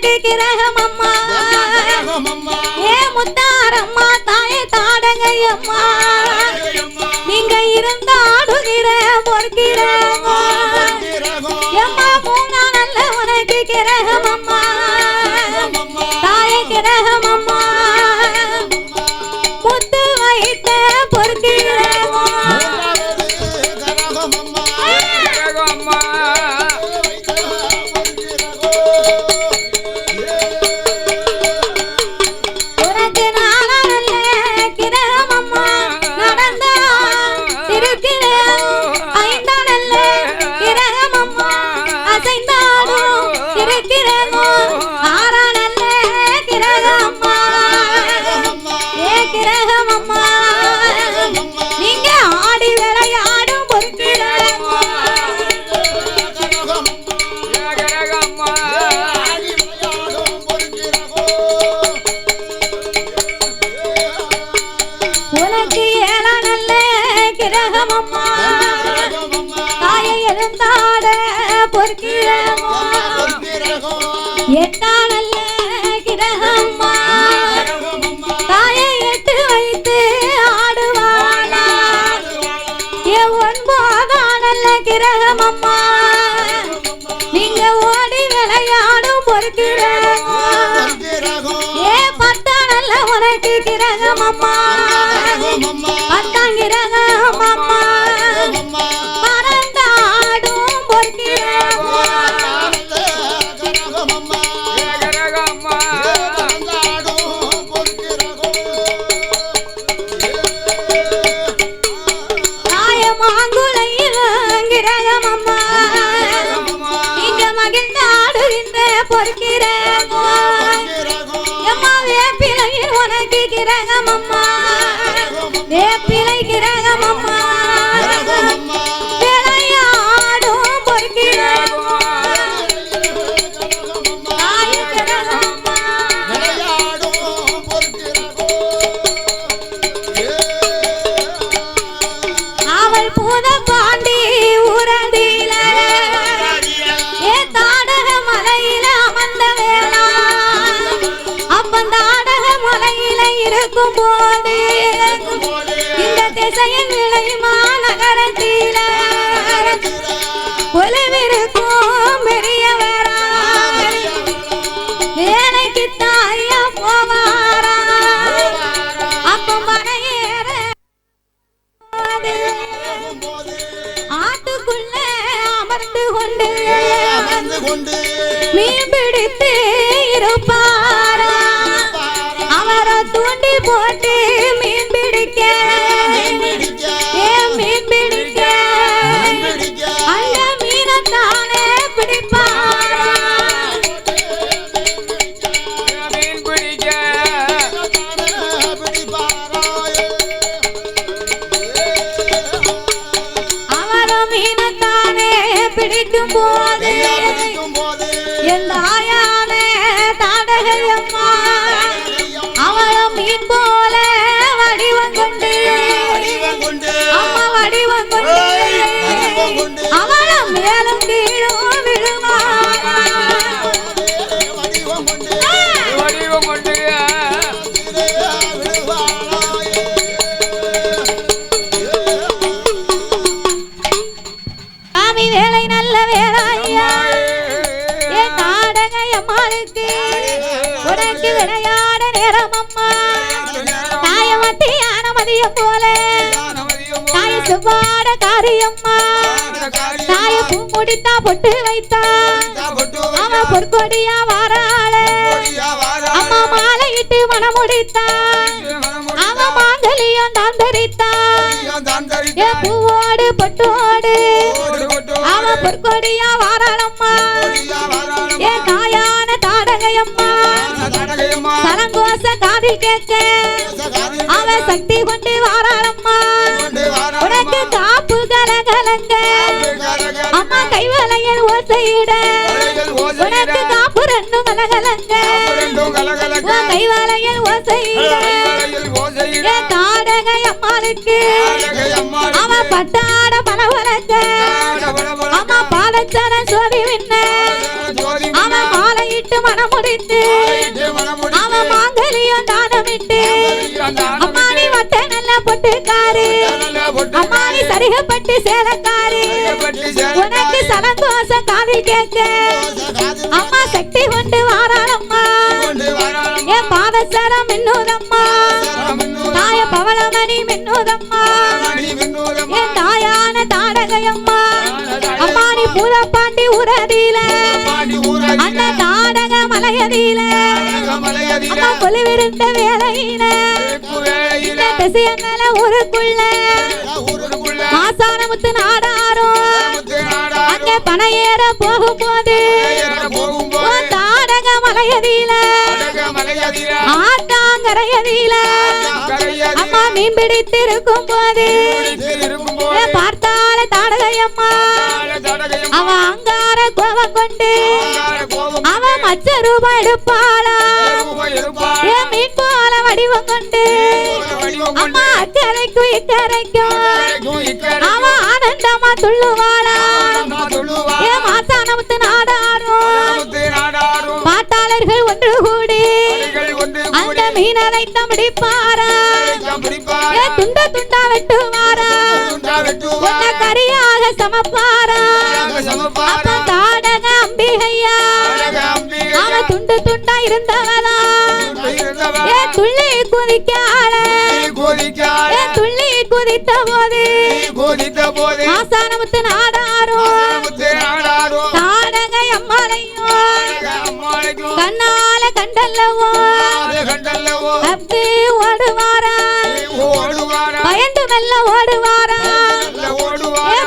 எனக்கு கிரகம் அம்மா ஏ முத்தாரம்மா தாயே தாடங்கை அம்மா கிரகமம்மா தாயை எழுந்தாட கிரகம்மா. தாயை எட்டு வைத்து ஆடுவாளா. ஏ ஒன்பதானல்ல கிரகமம்மா. நீங்க ஓடி விளையாடும் பொறுக்கிறமோ ஏ பத்தானல்ல உனக்கு கிரகமம்மா. தாயமாங்குளையில் இங்க மகிழ்ந்து ஆடுகின்ற வேப்பிலையில் உனக்கு கிரகமம்மா. வேப்பிலை போட்டு மீன் பிடிக்க ஏன் மீன் பிடிக்க அந்த மீனைத்தானே பிடிப்பாரா மீன் பிடிக்க பிடிக்கும் போது என் முடித்தா பொட்டு வைத்தா. அவ பொற்கொடியா வாராள. அம்மா மாலையிட்டு மனம் முடித்தா. அவ மாங்கலியம் தான் தரித்தா ஏ பூவோடு பொட்டோடு. அவ பொற்கொடியா வாராளம்மா. ஏ தாயான தாடகையம்மா. சலங்கோச காதில் கேட்க. அவ சக்தி கொண்டு வாராளம்மா. ஓசையிட. உனக்கு காப்பு ரெண்டும் கலகலங்க. உன் கைவலையல் ஓசையிட. ஏ தாடகை அம்மாளுக்கு. அவ பட்டாட பலவலங்க அம்மா பாலச்சர சோதி விண்ண. அவ மாலையிட்டு மனம் முடித்து அவ மாங்கலியம் தானமிட்டு. அம்மாடி வட்ட நல்ல பொட்டுக்காரு. அம்மாடி சரிகப்பட்டு சேலக்காரு. கேட்க அம்மா சக்தி கொண்டு வாராளம்மா என் பாதசரம் மின்னூதம்மா தாய பவளமணி மின்னூதம்மா என் தாயான தாடகையம்மா அம்மாடி பூதப்பாண்டி உரதியில அந்த தாடக மலையதியில. அம்மா கொலுவிருந்த வேலையில. திசையன்னல ஊருக்குள்ள. மாசானமுத்து நாடாரும் பணம் ஏற போகும்போது உன் தாடக மலையதியில ஆத்தாங்கரையதியில அம்மா மீன் பிடித்திருக்கும் போது பார்த்தால தாடகையம்மா. அவ அங்கார கோபம் கொண்டு அவ மச்ச ரூபாய் எடுப்பாளா? என் மீன் போல வடிவம் கொண்டு அம்மா அக்கறைக்கும் இக்கரைக்கும் இக்கரை அவன் ஆனந்தமா துள்ளுவாளா பிடிப்பாரா. ஏ துண்ட துண்டா வெட்டுவாரா. கரியாக சமப்பாரா. அப்ப தாடக அம்பிகையா. அவன் துண்டு துண்டா இருந்தவளா? துள்ளி குதிக்காள? துள்ளி குதித்த போது? ஆசானமுத்து நாடாரும் தாடக அம்மாளையும் கண்ணால கண்டல்லவோ? ஆறு நல்ல ஓடுவாரா?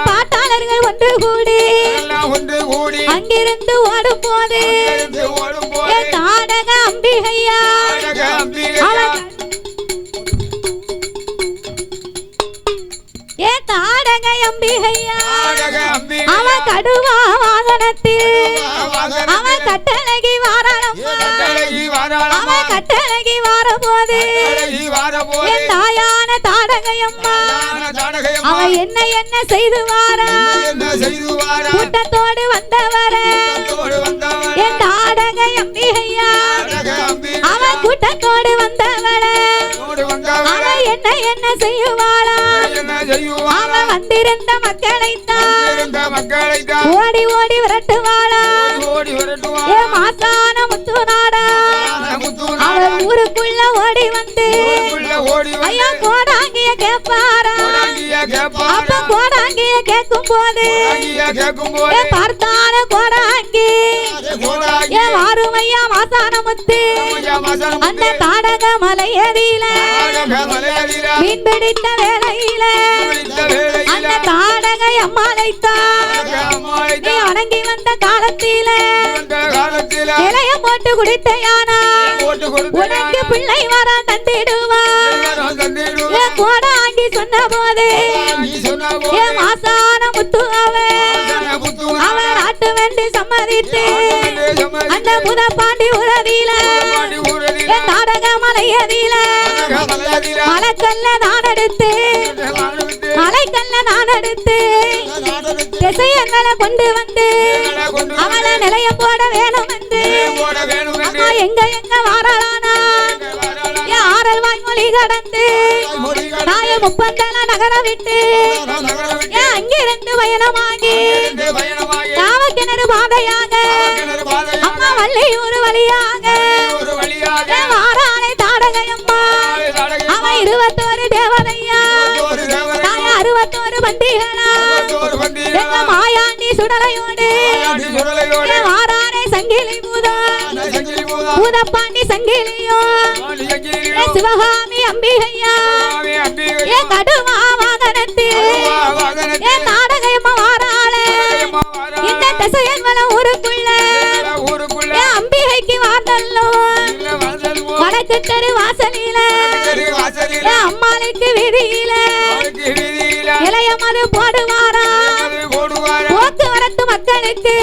பாட்டாளர்கள் ஒன்று கூடி அங்கிருந்து ஓடும் போது தாடக அம்பிகையா? ஏ தாடக அம்பிகையா. அவன் கடுவா வாகனத்தில். அவன் கட்டழகி வாராளம்மா. அவன் கட்டழகி வார போது கட்டழகி வாரபோது. என் அவன் என்ன என்ன செய்து வாரா? கூட்டத்தோடு வந்தவர. என் தாடகை அம்பிகையா. அவன் கூட்டத்தோடு வந்தவள். அவன் என்ன என்ன செய்வாளா என்ன செய்வாரா? அவன் வந்திருந்த மக்களைத்தான் இருந்த மக்களைத்தான் ஓடி ஓடி விரட்டுவாளா ஓடி முத்துநாடா முத்துநாதா. அவன் ஊருக்குள்ள ஓடி வந்து ஐயா கோடாங்கிய கேட்பாரா அப்ப? கோடாங்கிய கேட்கும் போது பார்த்தான கோடாங்கி கோடாங்கி ஏ வாரும் ஐயா மாசான முத்து அந்த மீன் பிடித்த வேளையில அந்த தாடகை அம்மாளைத்தான் நீ வணங்கி வந்த காலத்தில இலைய போட்டு குடித்தையானா? உனக்கு பிள்ளை வர தந்திடுவா. ஏ கோடாங்கி சொன்ன போது மலைக்கல்ல நான் எடுத்து மலைக்கல்ல நான் எடுத்து திசையங்களை கொண்டு வந்து அவளை நிலையம் போட வேணும் வந்து. அம்மா எங்க எங்க வாரலானா ஏ ஆறல் வாய்மொழி கடந்து. நாய முப்பந்தல நகர விட்டு. அங்கிருந்து பயணமாகி அறுபத்தோரு பண்டிகளா ஒரு வண்டி எங்க மாயாண்டி சுடலையோடு? வாராளை சங்கிலி பூதா பூதப்பாண்டி சங்கிலியோ? சிவகாமி அம்பிகையா? ஏ கடுவா வாகனத்தில் ஏ நாடகம்மா வாராளே? இந்த திசையன்மல ஊருக்குள்ள? ஊருக்குள்ள. ஏ அம்பிகைக்கு வாதல்லோ வடக்கு தெரு வாசலில? அம்மாளுக்கு வீதியில? இளைய மது போக்குவரத்து மக்களுக்கு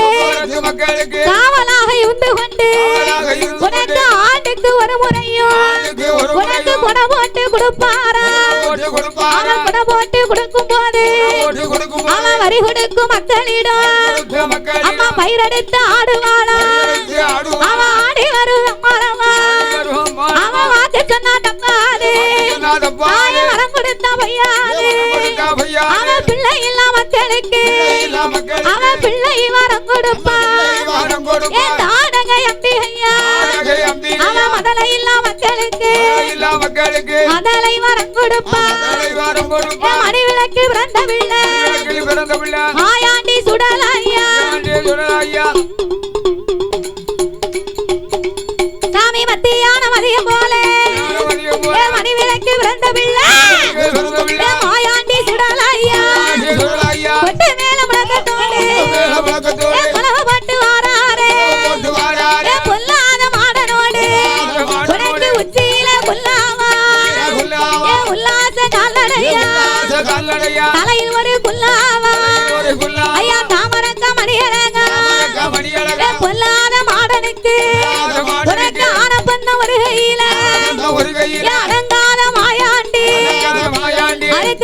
காவலாக இருந்து கொண்டு உனக்கு ஆண்டுக்கு ஒரு முறையும் உனக்கு முறையும் குண போட்டு கொடுப்பாரா? அவன் குண போட்டு கொடுக்கும் போது அவன் வரி கொடுக்கும் மக்களிடம் அம்மா பயிரெடுத்து ஆடுவாளா? அவன் ஆடி வரும் அவன் வாக்கு சொன்னா தப்பாது. மக்களுக்கு அவன் பிள்ளை வரம் கொடுப்பான். ஏன் தாடக அவன் மதலை இல்ல மக்களுக்கு மதலை வரம் கொடுப்பான். வாரம் ஏன் கொடுப்பான் மணி விளக்கு பிறந்த பிள்ளை மாயாண்டி சுடலையா ஐயா?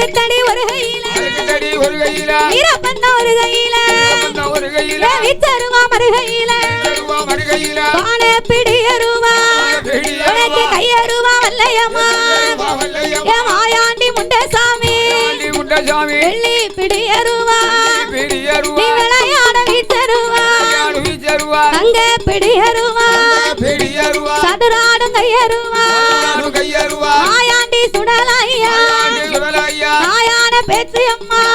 ஏன் அடங்காத மாயாண்டி அழுக்கு தடி ஒரு கையில. அடி ஒரு கையில. வீரப்பந்த ஒரு கையில. ஒரு கையில வித்தருவா பானை பிடியருவா உனக்கு கையருவா வல்லையம்மா. ஏ மாயாண்டி முண்டசாமி. வெள்ளி பிடியருவா பிடியருவா விளையாட வீச்சருவா. வீச்சருவா. அங்க பிடியருவா பிடியருவா சதுராடும் கையருவா 这样吗？